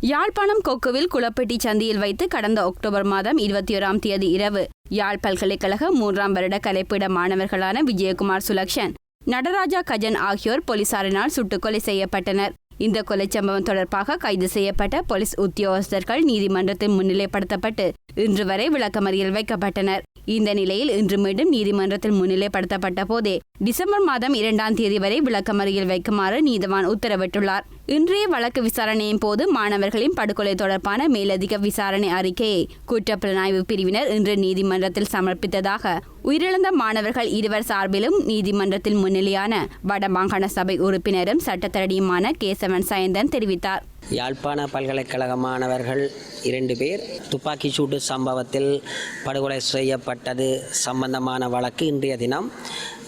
யாழ்ப்பாணம் கொக்குவில் குளப்பட்டி சந்தியில் வைத்து கடந்த அக்டோபர் மாதம் இருபத்தி ஓராம் தேதி இரவு யாழ் பல்கலைக்கழக மூன்றாம் வருட கலைப்பிட மாணவர்களான விஜயகுமார் சுலக்ஷன் நடராஜா கஜன் ஆகியோர் போலீசாரினால் சுட்டுக்கொலை செய்யப்பட்டனர். இந்த கொலை சம்பவம் தொடர்பாக கைது செய்யப்பட்ட போலீஸ் உத்தியோகஸ்தர்கள் நீதிமன்றத்தில் முன்னிலைப்படுத்தப்பட்டு இன்று வரை விளக்கமறியல் வைக்கப்பட்டனர். இந்த நிலையில் இன்று மீண்டும் நீதிமன்றத்தில் முன்னிலைப்படுத்தப்பட்ட போதே டிசம்பர் மாதம் இரண்டாம் தேதி வரை விளக்கமறியல் வைக்குமாறு நீதவான் உத்தரவிட்டுள்ளார். இன்றைய வழக்கு விசாரணையின் போது மாணவர்களின் படுகொலை தொடர்பான மேலதிக விசாரணை அறிக்கையை குற்றப்புலனாய்வு பிரிவினர் இன்று நீதிமன்றத்தில் சமர்ப்பித்ததாக உயிரிழந்த மாணவர்கள் இருவர் சார்பிலும் நீதிமன்றத்தில் முன்னிலையான வடமாகாண சபை உறுப்பினரும் சட்டத்தரடியுமான கேசவன் சயந்தன் தெரிவித்தார். யாழ்ப்பாண பல்கலைக்கழக மாணவர்கள் இரண்டு பேர் துப்பாக்கி சூட்டு சம்பவத்தில் படுகொலை செய்யப்பட்டது சம்பந்தமான வழக்கு இன்றைய தினம்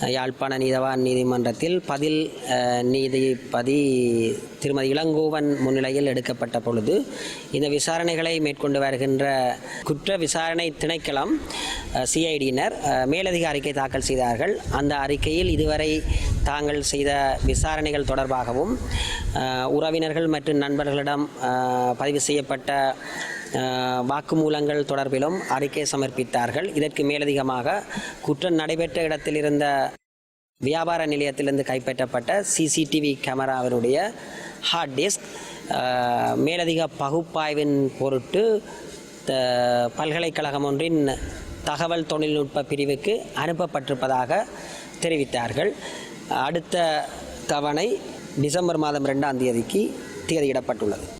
யாழ்ப்பாண நீதவான் நீதிமன்றத்தில் பதில் நீதிபதி திருமதி இளங்கோவன் முன்னிலையில் எடுக்கப்பட்ட பொழுது இந்த விசாரணைகளை மேற்கொண்டு வருகின்ற குற்ற விசாரணை திணைக்களம் சிஐடியினர் மேலதிக அறிக்கை தாக்கல் செய்தார்கள். அந்த அறிக்கையில் இதுவரை தாங்கள் செய்த விசாரணைகள் தொடர்பாகவும் உறவினர்கள் மற்றும் நண்பர்களிடம் பதிவு செய்யப்பட்ட வாக்குமூலங்கள் தொடர்பிலும் அறிக்கை சமர்ப்பித்தார்கள். இதற்கு மேலதிகமாக குற்றம் நடைபெற்ற இடத்தில் இருந்த வியாபார நிலையத்திலிருந்து கைப்பற்றப்பட்ட சிசிடிவி கேமராவினுடைய ஹார்ட் டிஸ்க் மேலதிக பகுப்பாய்வின் பொருட்டு பல்கலைக்கழகம் ஒன்றின் தகவல் தொழில்நுட்ப பிரிவுக்கு அனுப்பப்பட்டிருப்பதாக தெரிவித்தார்கள். அடுத்த தவணை டிசம்பர் மாதம் ரெண்டாம் தேதிக்கு தேதியிடப்பட்டுள்ளது